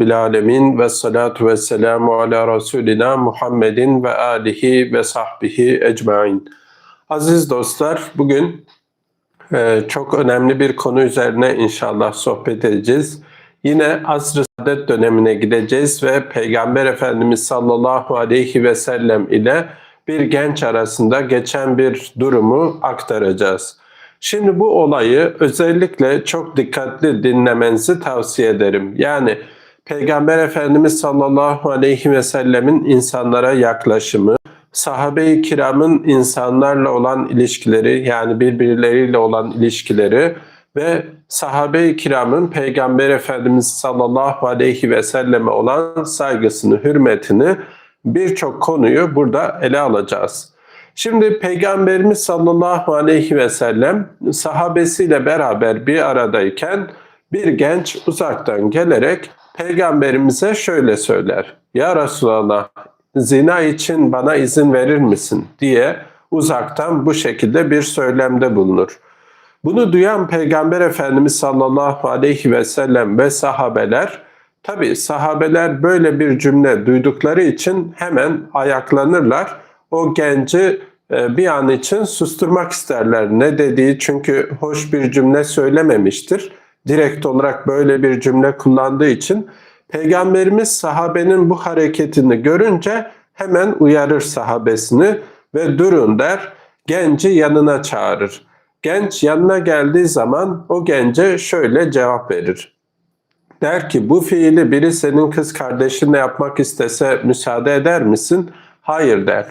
Rabbil Alemin ve salatu ve selamu ala Resulina Muhammedin ve alihi ve sahbihi ecmain. Aziz dostlar, bugün e, çok önemli bir konu üzerine inşallah sohbet edeceğiz. Yine asr-ı saadet dönemine gideceğiz ve Peygamber Efendimiz sallallahu aleyhi ve sellem ile bir genç arasında geçen bir durumu aktaracağız. Şimdi bu olayı özellikle çok dikkatli dinlemenizi tavsiye ederim. Yani Peygamber Efendimiz sallallahu aleyhi ve sellemin insanlara yaklaşımı, sahabe-i kiramın insanlarla olan ilişkileri yani birbirleriyle olan ilişkileri ve sahabe-i kiramın Peygamber Efendimiz sallallahu aleyhi ve selleme olan saygısını, hürmetini birçok konuyu burada ele alacağız. Şimdi Peygamberimiz sallallahu aleyhi ve sellem sahabesiyle beraber bir aradayken bir genç uzaktan gelerek Peygamberimize şöyle söyler. Ya Resulallah zina için bana izin verir misin diye uzaktan bu şekilde bir söylemde bulunur. Bunu duyan Peygamber Efendimiz sallallahu aleyhi ve sellem ve sahabeler tabi sahabeler böyle bir cümle duydukları için hemen ayaklanırlar. O genci e, bir an için susturmak isterler. Ne dediği çünkü hoş bir cümle söylememiştir. Direkt olarak böyle bir cümle kullandığı için Peygamberimiz sahabenin bu hareketini görünce hemen uyarır sahabesini ve durun der. Genci yanına çağırır. Genç yanına geldiği zaman o gence şöyle cevap verir. Der ki bu fiili biri senin kız kardeşinle yapmak istese müsaade eder misin? Hayır der.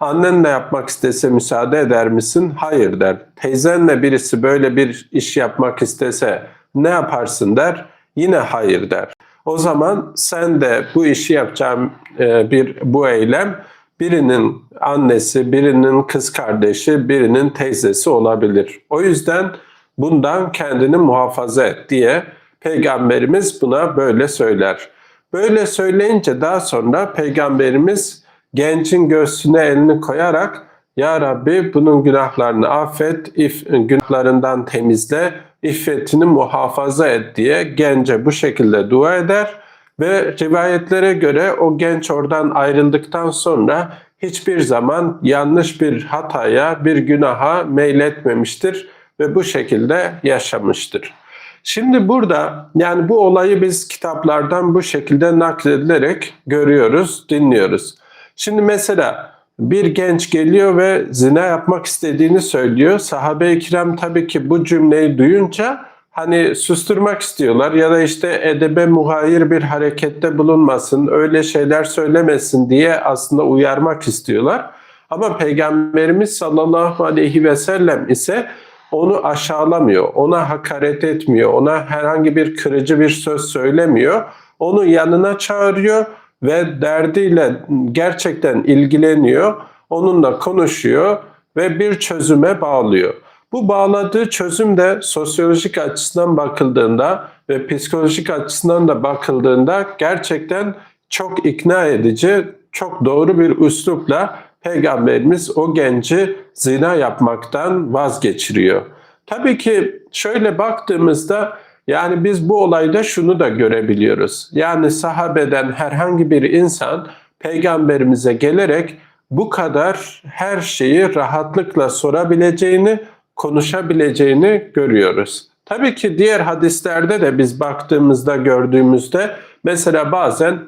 Annenle yapmak istese müsaade eder misin? Hayır der. Teyzenle birisi böyle bir iş yapmak istese ne yaparsın der? Yine hayır der. O zaman sen de bu işi yapacağım e, bir bu eylem birinin annesi, birinin kız kardeşi, birinin teyzesi olabilir. O yüzden bundan kendini muhafaza et diye peygamberimiz buna böyle söyler. Böyle söyleyince daha sonra peygamberimiz gencin göğsüne elini koyarak ya Rabbi bunun günahlarını affet, if, günahlarından temizle, iffetini muhafaza et diye gence bu şekilde dua eder ve rivayetlere göre o genç oradan ayrıldıktan sonra hiçbir zaman yanlış bir hataya, bir günaha meyletmemiştir ve bu şekilde yaşamıştır. Şimdi burada yani bu olayı biz kitaplardan bu şekilde nakledilerek görüyoruz, dinliyoruz. Şimdi mesela bir genç geliyor ve zina yapmak istediğini söylüyor. Sahabe-i kiram tabii ki bu cümleyi duyunca hani susturmak istiyorlar ya da işte edebe muhayir bir harekette bulunmasın, öyle şeyler söylemesin diye aslında uyarmak istiyorlar. Ama Peygamberimiz sallallahu aleyhi ve sellem ise onu aşağılamıyor, ona hakaret etmiyor, ona herhangi bir kırıcı bir söz söylemiyor. Onu yanına çağırıyor ve derdiyle gerçekten ilgileniyor, onunla konuşuyor ve bir çözüme bağlıyor. Bu bağladığı çözüm de sosyolojik açısından bakıldığında ve psikolojik açısından da bakıldığında gerçekten çok ikna edici, çok doğru bir üslupla Peygamberimiz o genci zina yapmaktan vazgeçiriyor. Tabii ki şöyle baktığımızda yani biz bu olayda şunu da görebiliyoruz. Yani sahabeden herhangi bir insan peygamberimize gelerek bu kadar her şeyi rahatlıkla sorabileceğini, konuşabileceğini görüyoruz. Tabii ki diğer hadislerde de biz baktığımızda gördüğümüzde mesela bazen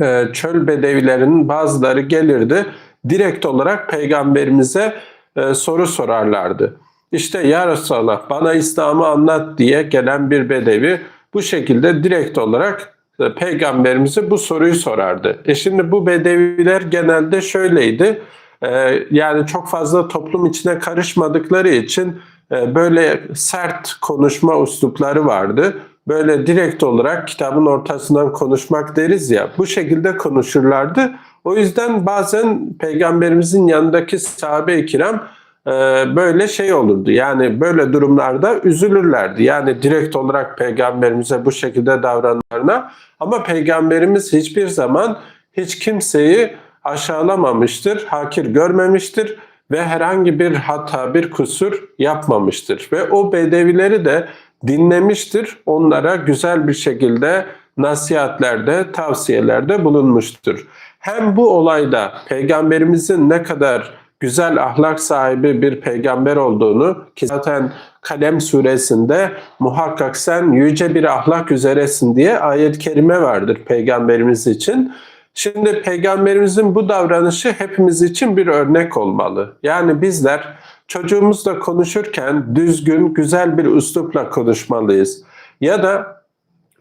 e, çöl bedevilerinin bazıları gelirdi direkt olarak peygamberimize e, soru sorarlardı. İşte ya Resulallah bana İslam'ı anlat diye gelen bir bedevi bu şekilde direkt olarak e, peygamberimize bu soruyu sorardı. E şimdi bu bedeviler genelde şöyleydi. E, yani çok fazla toplum içine karışmadıkları için e, böyle sert konuşma üslupları vardı. Böyle direkt olarak kitabın ortasından konuşmak deriz ya bu şekilde konuşurlardı. O yüzden bazen peygamberimizin yanındaki sahabe-i kiram böyle şey olurdu. Yani böyle durumlarda üzülürlerdi. Yani direkt olarak peygamberimize bu şekilde davranlarına ama peygamberimiz hiçbir zaman hiç kimseyi aşağılamamıştır, hakir görmemiştir ve herhangi bir hata, bir kusur yapmamıştır. Ve o bedevileri de dinlemiştir. Onlara güzel bir şekilde nasihatlerde, tavsiyelerde bulunmuştur. Hem bu olayda peygamberimizin ne kadar güzel ahlak sahibi bir peygamber olduğunu ki zaten Kalem suresinde muhakkak sen yüce bir ahlak üzeresin diye ayet-i kerime vardır peygamberimiz için. Şimdi peygamberimizin bu davranışı hepimiz için bir örnek olmalı. Yani bizler çocuğumuzla konuşurken düzgün, güzel bir üslupla konuşmalıyız. Ya da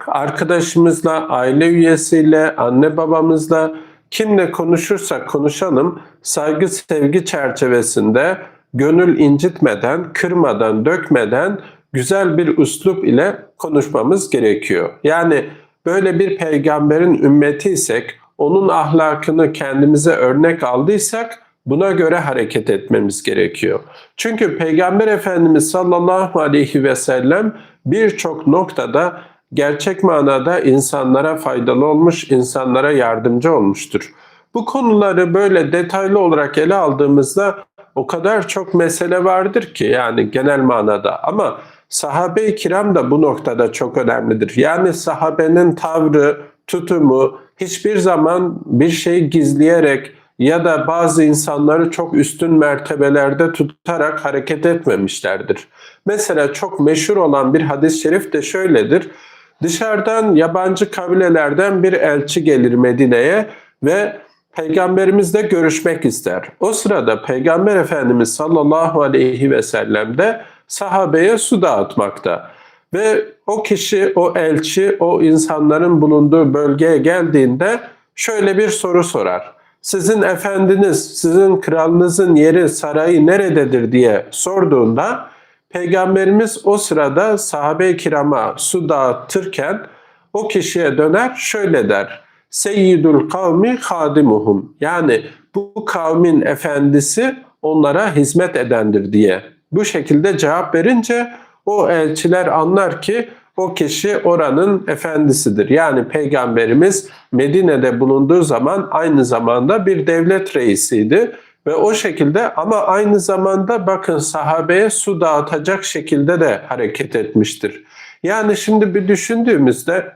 arkadaşımızla, aile üyesiyle, anne babamızla kimle konuşursak konuşalım saygı sevgi çerçevesinde gönül incitmeden, kırmadan, dökmeden güzel bir üslup ile konuşmamız gerekiyor. Yani böyle bir peygamberin ümmetiysek, onun ahlakını kendimize örnek aldıysak buna göre hareket etmemiz gerekiyor. Çünkü Peygamber Efendimiz sallallahu aleyhi ve sellem birçok noktada gerçek manada insanlara faydalı olmuş, insanlara yardımcı olmuştur. Bu konuları böyle detaylı olarak ele aldığımızda o kadar çok mesele vardır ki yani genel manada ama sahabe-i kiram da bu noktada çok önemlidir. Yani sahabenin tavrı, tutumu hiçbir zaman bir şey gizleyerek ya da bazı insanları çok üstün mertebelerde tutarak hareket etmemişlerdir. Mesela çok meşhur olan bir hadis-i şerif de şöyledir. Dışarıdan yabancı kabilelerden bir elçi gelir Medine'ye ve peygamberimizle görüşmek ister. O sırada peygamber efendimiz sallallahu aleyhi ve sellem de sahabeye su dağıtmakta. Ve o kişi, o elçi, o insanların bulunduğu bölgeye geldiğinde şöyle bir soru sorar. Sizin efendiniz, sizin kralınızın yeri, sarayı nerededir diye sorduğunda Peygamberimiz o sırada sahabe-i kirama su dağıtırken o kişiye döner şöyle der. Seyyidul kavmi hadimuhum. Yani bu kavmin efendisi onlara hizmet edendir diye. Bu şekilde cevap verince o elçiler anlar ki o kişi oranın efendisidir. Yani peygamberimiz Medine'de bulunduğu zaman aynı zamanda bir devlet reisiydi ve o şekilde ama aynı zamanda bakın sahabeye su dağıtacak şekilde de hareket etmiştir. Yani şimdi bir düşündüğümüzde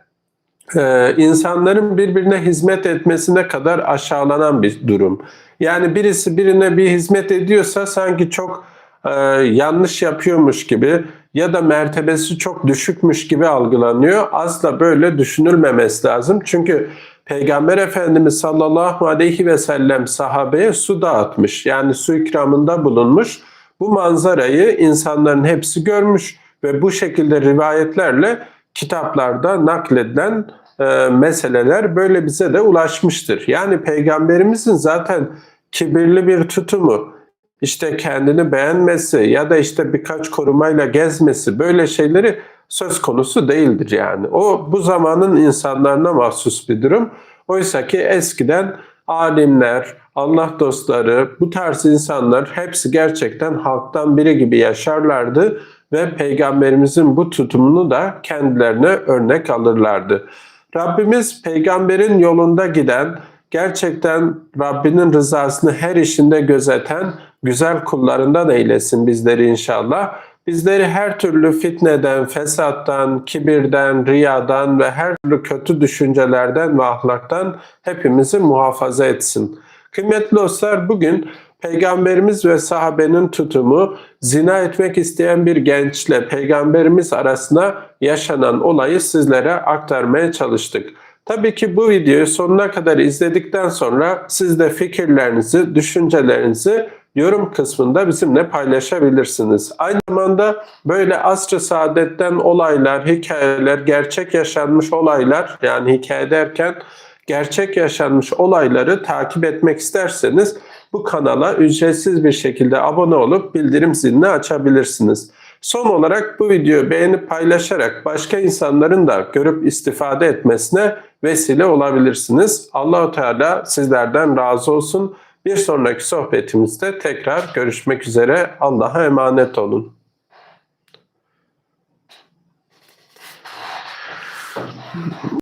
e, insanların birbirine hizmet etmesine kadar aşağılanan bir durum. Yani birisi birine bir hizmet ediyorsa sanki çok e, yanlış yapıyormuş gibi ya da mertebesi çok düşükmüş gibi algılanıyor. Asla böyle düşünülmemesi lazım. Çünkü Peygamber Efendimiz sallallahu aleyhi ve sellem sahabeye su dağıtmış. Yani su ikramında bulunmuş. Bu manzarayı insanların hepsi görmüş ve bu şekilde rivayetlerle kitaplarda nakledilen e, meseleler böyle bize de ulaşmıştır. Yani peygamberimizin zaten kibirli bir tutumu, işte kendini beğenmesi ya da işte birkaç korumayla gezmesi böyle şeyleri söz konusu değildir yani. O bu zamanın insanlarına mahsus bir durum. Oysa ki eskiden alimler, Allah dostları, bu tarz insanlar hepsi gerçekten halktan biri gibi yaşarlardı ve peygamberimizin bu tutumunu da kendilerine örnek alırlardı. Rabbimiz peygamberin yolunda giden, gerçekten Rabbinin rızasını her işinde gözeten güzel kullarından eylesin bizleri inşallah. Bizleri her türlü fitneden, fesattan, kibirden, riyadan ve her türlü kötü düşüncelerden ve ahlaktan hepimizi muhafaza etsin. Kıymetli dostlar bugün Peygamberimiz ve sahabenin tutumu zina etmek isteyen bir gençle peygamberimiz arasında yaşanan olayı sizlere aktarmaya çalıştık. Tabii ki bu videoyu sonuna kadar izledikten sonra siz de fikirlerinizi, düşüncelerinizi yorum kısmında bizimle paylaşabilirsiniz. Aynı zamanda böyle asr-ı saadetten olaylar, hikayeler, gerçek yaşanmış olaylar yani hikaye derken gerçek yaşanmış olayları takip etmek isterseniz bu kanala ücretsiz bir şekilde abone olup bildirim zilini açabilirsiniz. Son olarak bu videoyu beğenip paylaşarak başka insanların da görüp istifade etmesine vesile olabilirsiniz. Allahu Teala sizlerden razı olsun. Bir sonraki sohbetimizde tekrar görüşmek üzere. Allah'a emanet olun.